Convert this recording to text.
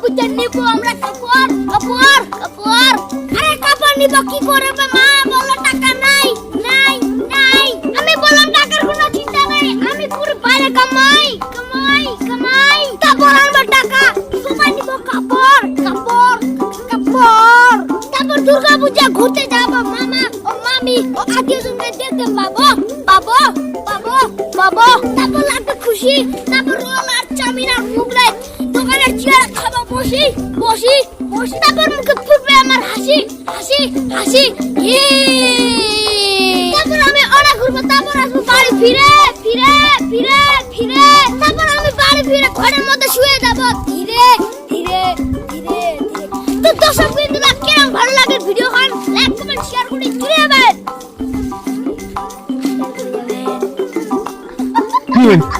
বুঝে নিব আমরা কাপড় কাপড় কাপড় আরে কাপড় নিব, কি করে মা? বলো টাকা নাই নাই নাই। আমি বললাম টাকার কোনো চিন্তা নাই। আমি পুরো বাইরে কামাই কামাই কামাই। কাপড় আনব টাকা? তোমায় নিব কাপড় কাপড় কাপড় তারপর দুর্গা পূজা ঘুরতে যাব, মামা ও মামি ও আত্মীয় স্বজনদের দেখতে পাবো পাবো পাবো পাবো। তারপর লাগবে খুশি, তারপর রোল আর চাউমিন খাব? বসি বসি বসি তারপর মুখে ফুটবে আমার হাসি হাসি হাসি। তারপর আমি অনেক ঘুরবো, তারপর আসব বাড়ি ফিরে ফিরে ফিরে ফিরে। তারপর আমি বাড়ি ফিরে ঘরের মধ্যে শুয়ে যাব। ধীরে ধীরে ধীরে ধীরে। তো দর্শক বিন্দুরা কেমন ভালো লাগে ভিডিও কি হয়েছে?